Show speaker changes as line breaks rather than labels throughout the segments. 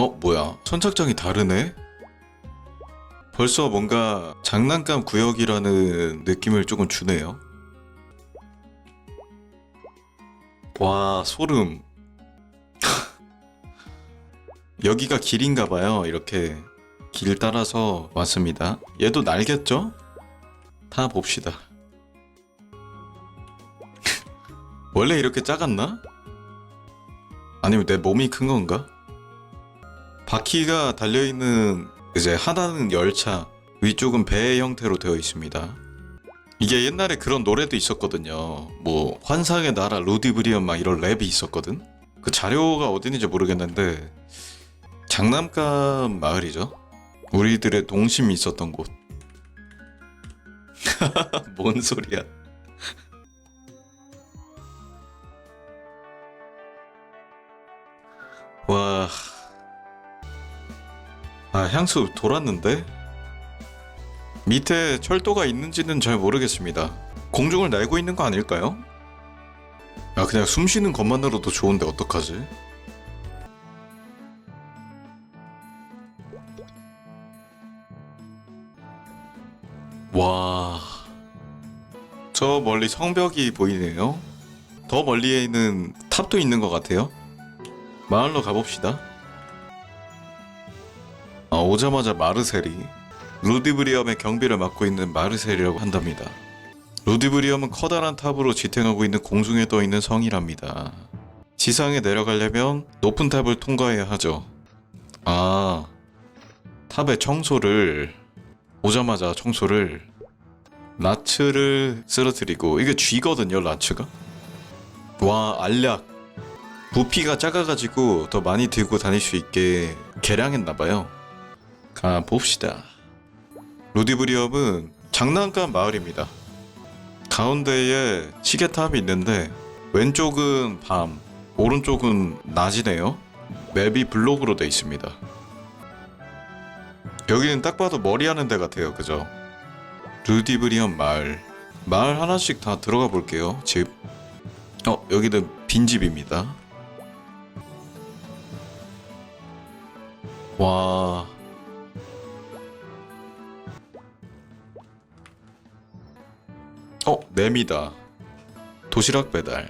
어 뭐야 선착장이 다르네? 벌써 뭔가 장난감 구역이라는 느낌을 조금 주네요. 와 소름. 여기가 길인가 봐요. 이렇게 길 따라서 왔습니다. 얘도 날겠죠? 타 봅시다. 원래 이렇게 작았나? 아니면 내 몸이 큰 건가? 바퀴가 달려있는 이제 하단은 열차, 위쪽은 배 형태로 되어 있습니다. 이게 옛날에 그런 노래도 있었거든요. 뭐 환상의 나라 루디브리언 막 이런 랩이 있었거든. 그 자료가 어디 있는지 모르겠는데 장난감 마을이죠. 우리들의 동심이 있었던 곳. 뭔 소리야? 향수 돌았는데? 밑에 철도가 있는지는 잘 모르겠습니다. 공중을 날고 있는 거 아닐까요? 아, 그냥 숨 쉬는 것만으로도 좋은데 어떡하지? 와. 저 멀리 성벽이 보이네요. 더 멀리에 있는 탑도 있는 것 같아요. 마을로 가봅시다. 아, 오자마자 마르셀이 루디브리엄의 경비를 맡고 있는 마르셀이라고 한답니다. 루디브리엄은 커다란 탑으로 지탱하고 있는 공중에 떠 있는 성이랍니다. 지상에 내려가려면 높은 탑을 통과해야 하죠. 아, 탑의 청소를 오자마자 청소를 라츠를 쓰러뜨리고 이게 쥐거든요, 라츠가. 와, 알약. 부피가 작아가지고 더 많이 들고 다닐 수 있게 개량했나봐요. 가 봅시다. 루디브리엄은 장난감 마을입니다. 가운데에 시계탑이 있는데 왼쪽은 밤, 오른쪽은 낮이네요. 맵이 블록으로 돼 있습니다. 여기는 딱 봐도 머리 하는 데 같아요, 그죠? 루디브리엄 마을. 마을 하나씩 다 들어가 볼게요. 집. 어, 여기는 빈집입니다. 와. 어, 내미다. 도시락 배달.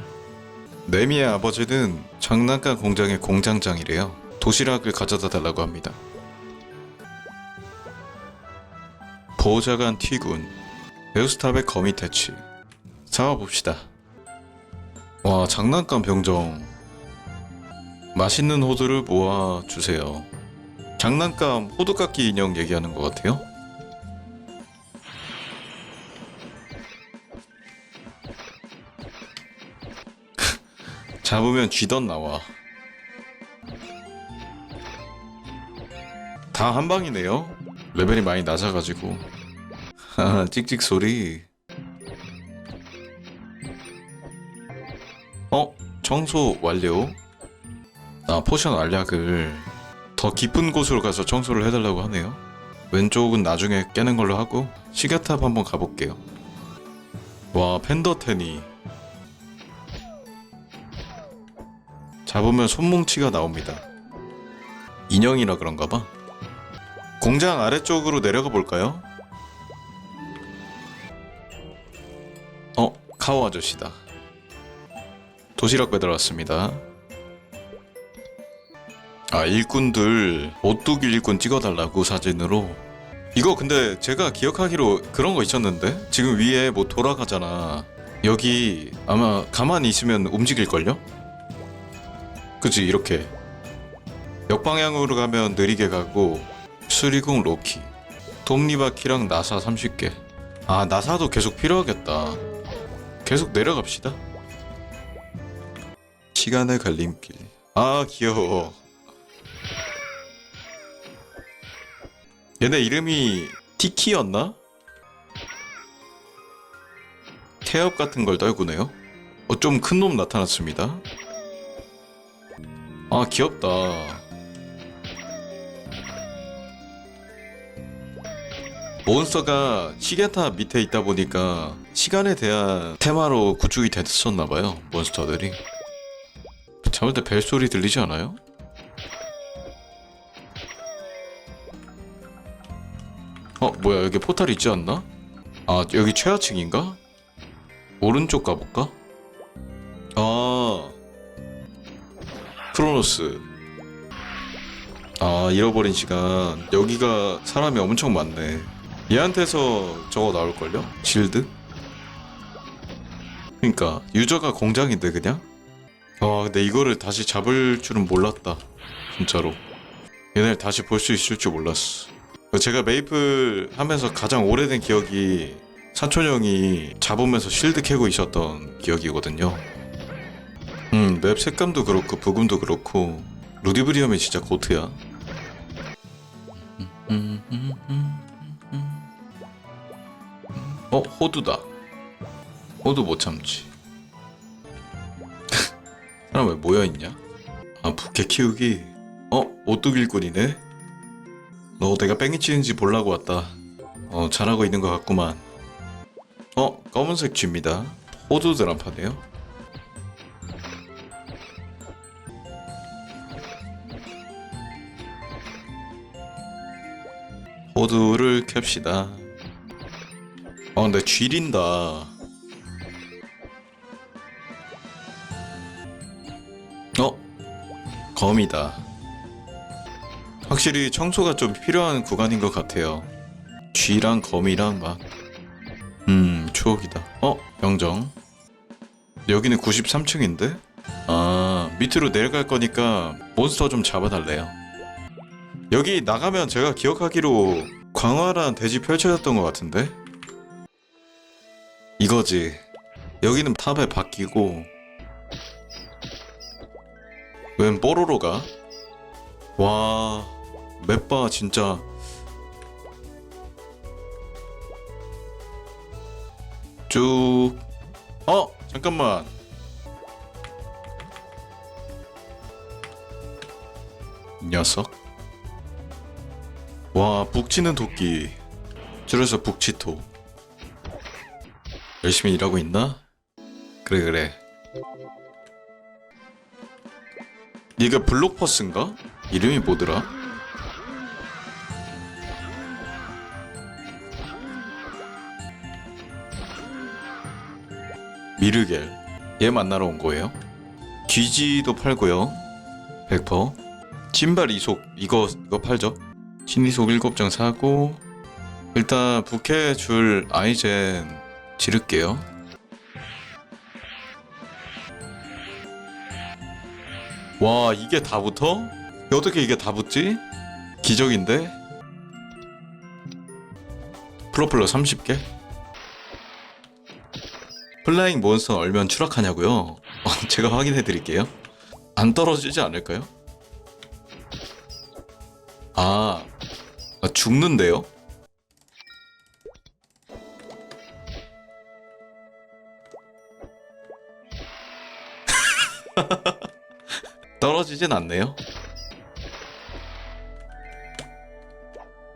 내미의 아버지는 장난감 공장의 공장장이래요. 도시락을 가져다 달라고 합니다. 보호자간 티군. 베우스탑의 거미 퇴치. 잡아봅시다. 와, 장난감 병정. 맛있는 호두를 모아 주세요. 장난감 호두깎이 인형 얘기하는 것 같아요. 잡으면 쥐던 나와. 다 한 방이네요. 레벨이 많이 낮아가지고. 하하, 찍찍 소리. 어? 청소 완료. 아, 포션 알약을 더 깊은 곳으로 가서 청소를 해달라고 하네요. 왼쪽은 나중에 깨는 걸로 하고 시계탑 한번 가볼게요. 와, 펜더테니. 잡으면 손뭉치가 나옵니다. 인형이라 그런가 봐. 공장 아래쪽으로 내려가 볼까요? 어, 카오 아저씨다. 도시락 배달 왔습니다. 아, 일꾼들 오뚜기 일꾼 찍어달라고 사진으로. 이거 근데 제가 기억하기로 그런 거 있었는데 지금 위에 뭐 돌아가잖아. 여기 아마 가만히 있으면 움직일걸요? 그치 이렇게. 역방향으로 가면 느리게 가고 수리공 로키 톱니바퀴랑 나사 30개. 아 나사도 계속 필요하겠다. 계속 내려갑시다. 시간의 갈림길. 아 귀여워. 얘네 이름이 티키였나? 태엽 같은 걸 떨구네요. 어, 좀 큰 놈 나타났습니다 아 귀엽다 몬스터가 시계탑 밑에 있다 보니까 시간에 대한 테마로 구축이 됐었나봐요 몬스터들이 잡을 때 벨소리 들리지 않아요? 어 뭐야 여기 포탈 있지 않나? 아 여기 최하층인가? 오른쪽 가볼까? 크로노스. 아 잃어버린 시간. 여기가 사람이 엄청 많네. 얘한테서 저거 나올걸요? 실드? 그니까 유저가 공장인데 그냥? 아 근데 이거를 다시 잡을 줄은 몰랐다. 진짜로. 얘네를 다시 볼 수 있을 줄 몰랐어. 제가 메이플 하면서 가장 오래된 기억이 사촌 형이 잡으면서 실드 캐고 있었던 기억이거든요 음, 맵 색감도 그렇고 부금도 그렇고 루디브리엄이 진짜 고트야. 어, 호두다. 호두 못 참지. 사람 왜 모여 있냐? 아, 부캐 키우기. 어, 오뚜길꾼이네. 너 내가 뺑이 치는지 보려고 왔다. 어, 잘하고 있는 것 같구만. 어, 검은색 쥐입니다. 호두 드랍하네요. 호두를 캡시다. 아 근데 쥐린다. 어? 검이다. 확실히 청소가 좀 필요한 구간인 것 같아요. 쥐랑 검이랑 막. 음, 추억이다. 어? 병정. 여기는 93층인데? 아, 밑으로 내려갈 거니까 몬스터 좀 잡아달래요. 여기 나가면 제가 기억하기로 광활한 대지 펼쳐졌던 것 같은데? 이거지. 여기는 탑에 바뀌고 웬 뽀로로가? 와 맵바 진짜 쭉 어? 잠깐만 이 녀석 와 북치는 도끼 줄여서 북치토 열심히 일하고 있나? 그래 그래 네가 블록퍼스인가? 이름이 뭐더라? 미르겔 얘 만나러 온 거예요? 귀지도 팔고요 100% 신발 이속 이거 이거 팔죠 신이속 7장 사고 일단 부캐 줄 아이젠 지를게요 와 이게 다 붙어? 어떻게 이게 다 붙지? 기적인데? 플러플러 30개? 플라잉 몬스터 얼면 추락하냐고요? 어, 제가 확인해 드릴게요 안 떨어지지 않을까요? 아, 아 죽는데요? 떨어지진 않네요.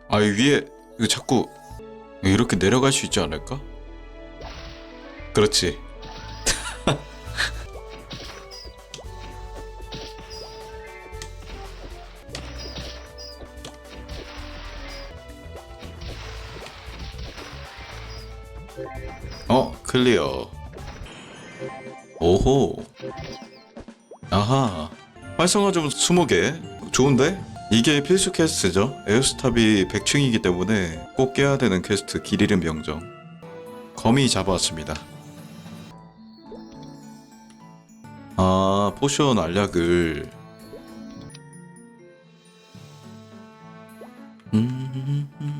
아, 이 위에 이거 자꾸 이렇게 내려갈 수 있지 않을까? 그렇지. 어, 클리어. 오호. 아하. 활성화 좀 20개. 좋은데? 이게 필수 퀘스트죠. 에어스탑이 100층이기 때문에 꼭 깨야 되는 퀘스트 길 잃은 병정. 거미 잡아왔습니다. 아, 포션 알약을. 음.